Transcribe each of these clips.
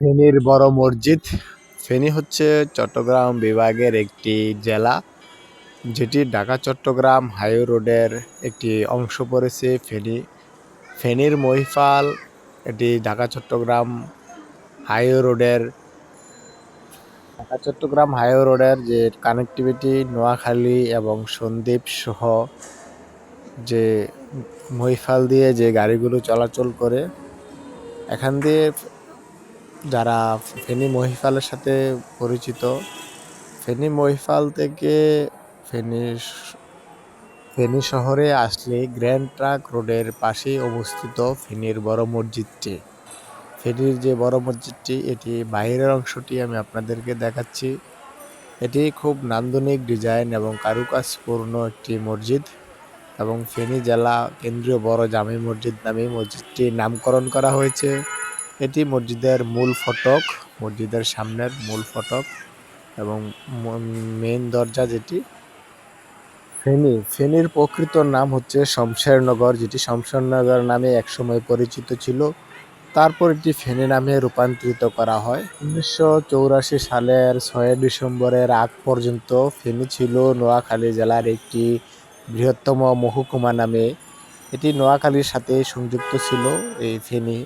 ফেনীর বড় মসজিদ। ফেনী হচ্ছে চট্টগ্রাম বিভাগের একটি জেলা, যেটি ঢাকা চট্টগ্রাম হাইওয়ে রোডের একটি অংশ পড়েছে ফেনী। ফেনীর মহিফাল, এটি ঢাকা চট্টগ্রাম হাইওয়ে রোডের, ঢাকা চট্টগ্রাম হাইওয়ে রোডের যে কানেক্টিভিটি, নোয়াখালী এবং সন্দ্বীপ সহ যে মহিফাল দিয়ে যে গাড়িগুলো চলাচল করে, এখান দিয়ে যারা ফেনী মহিফালের সাথে পরিচিত, ফেনী মহিফাল থেকে ফেনী ফেনী শহরে আসলে গ্র্যান্ড ট্রাক রোডের পাশেই অবস্থিত ফেনীর বড় মসজিদটি। ফেনীর যে বড় মসজিদটি, এটি বাইরের অংশটি আমি আপনাদেরকে দেখাচ্ছি। এটি খুব নান্দনিক ডিজাইন এবং কারুকাজপূর্ণ একটি মসজিদ এবং ফেনী জেলা কেন্দ্রীয় বড় জামে মসজিদ নামে মসজিদটির নামকরণ করা হয়েছে। এটি মসজিদের মূল ফটক, মসজিদের সামনের মূল ফটক এবং মেইন দরজা যেটি। ফেনী, ফেনীর প্রকৃত নাম হচ্ছে শমশেরনগর, যেটি শমশেরনগর নামে একসময় পরিচিত ছিল। তারপর এটি ফেনী নামে রূপান্তরিত করা হয়। উনিশশো চৌরাশি সালের ছয় ডিসেম্বরের আগ পর্যন্ত ফেনী ছিল নোয়াখালী জেলার একটি বৃহত্তম মহকুমা নামে। এটি নোয়াখালীর সাথে সংযুক্ত ছিল এই ফেনী।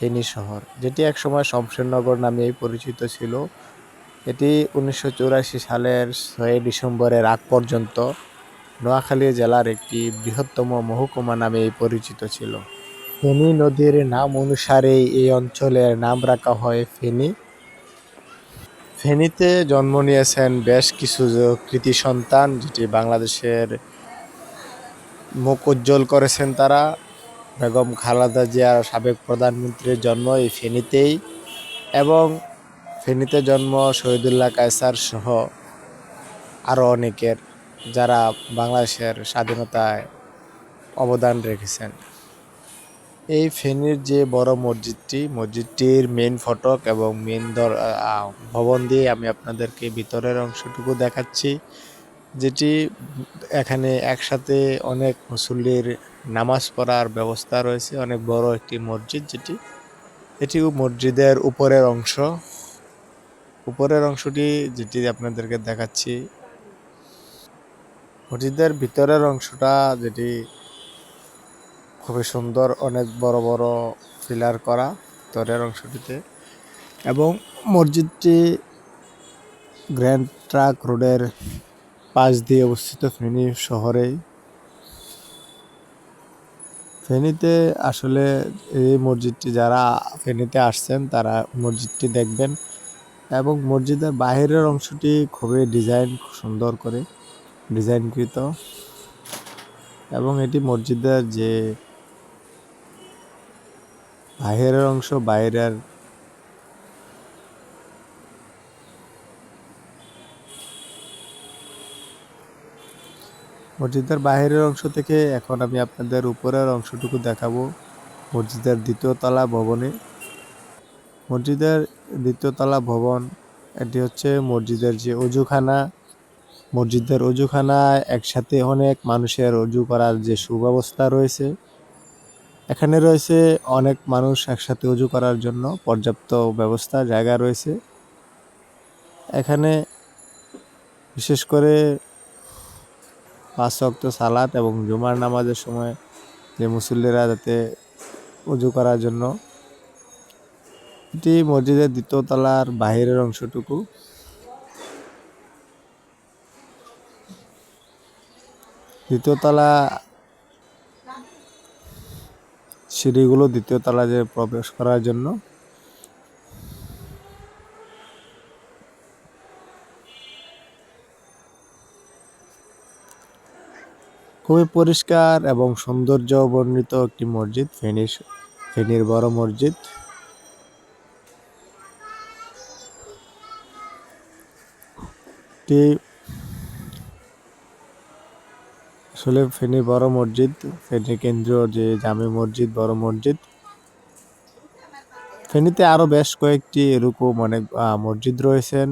ফেনী শহর, যেটি একসময় শমশেরনগর নামে পরিচিত ছিল। এটি উনিশশো সালের ছয় ডিসেম্বরের আগ পর্যন্ত নোয়াখালী জেলার একটি বৃহত্তম মহকুমা নামে পরিচিত ছিল। ফেনী নদীর নাম অনুসারে এই অঞ্চলের নাম রাখা হয় ফেনী। ফেনীতে জন্ম নিয়েছেন বেশ কিছু কৃতি সন্তান, যেটি বাংলাদেশের মুখ উজ্জ্বল করেছেন তারা। বেগম খালেদা জিয়ার সাবেক প্রধানমন্ত্রীর জন্ম এই ফেনীতেই এবং ফেনীতে জন্ম শহীদুল্লাহ কায়সার সহ আরও অনেকের যারা বাংলাদেশের স্বাধীনতায় অবদান রেখেছেন। এই ফেনীর যে বড় মসজিদটি, মসজিদটির মেন ফটক এবং মেন ভবন দিয়ে আমি আপনাদেরকে ভিতরের অংশটুকু দেখাচ্ছি। যেটি এখানে একসাথে অনেক মুসল্লির নামাজ পড়ার ব্যবস্থা রয়েছে, অনেক বড় একটি মসজিদ যেটি। এটিও মসজিদের উপরের অংশ। উপরের অংশটি যেটি আপনাদেরকে দেখাচ্ছি, মসজিদের ভিতরের অংশটা যেটি খুবই সুন্দর, অনেক বড় বড় পিলার করা ভিতরের অংশটিতে। এবং মসজিদটি গ্র্যান্ড ট্রাক রোডের পাশ দিয়ে অবস্থিত ফেনী শহরেই। ফেনীতে আসলে এই মসজিদটি যারা ফেনীতে আসছেন, তারা মসজিদটি দেখবেন এবং মসজিদের বাহিরের অংশটি খুবই ডিজাইন সুন্দর করে ডিজাইনকৃত এবং এটি মসজিদের যে বাহিরের অংশ, বাইরের মসজিদের বাহিরের অংশ থেকে এখন আমি আপনাদের উপরের অংশটুকু দেখাবো মসজিদের দ্বিতীয় তলা ভবনে। মসজিদের দ্বিতীয় তলা ভবন, এটি হচ্ছে মসজিদের যে অজুখানা। মসজিদের অজুখানায় একসাথে অনেক মানুষের অজু করার যে সুব্যবস্থা রয়েছে, এখানে রয়েছে অনেক মানুষ একসাথে অজু করার জন্য পর্যাপ্ত ব্যবস্থা, জায়গা রয়েছে। এখানে বিশেষ করে পাঁচ ওয়াক্ত সালাত এবং জুমার নামাজের সময় যে মুসল্লিরা যাতে উজু করার জন্য এটি মসজিদের দ্বিতীয় তলার বাহিরের অংশটুকু। দ্বিতীয় তলা সিঁড়িগুলো দ্বিতীয় তলা যে প্রবেশ করার জন্য। খুবই পরিষ্কার এবং সৌন্দর্য বর্ণিত একটি মসজিদ ফেনীর ফেনীর বড় মসজিদ। আসলে ফেনী বড় মসজিদ, ফেনী কেন্দ্রীয় যে জামে মসজিদ, বড় মসজিদ। ফেনীতে আরও বেশ কয়েকটি এরকম অনেক মসজিদ রয়েছেন।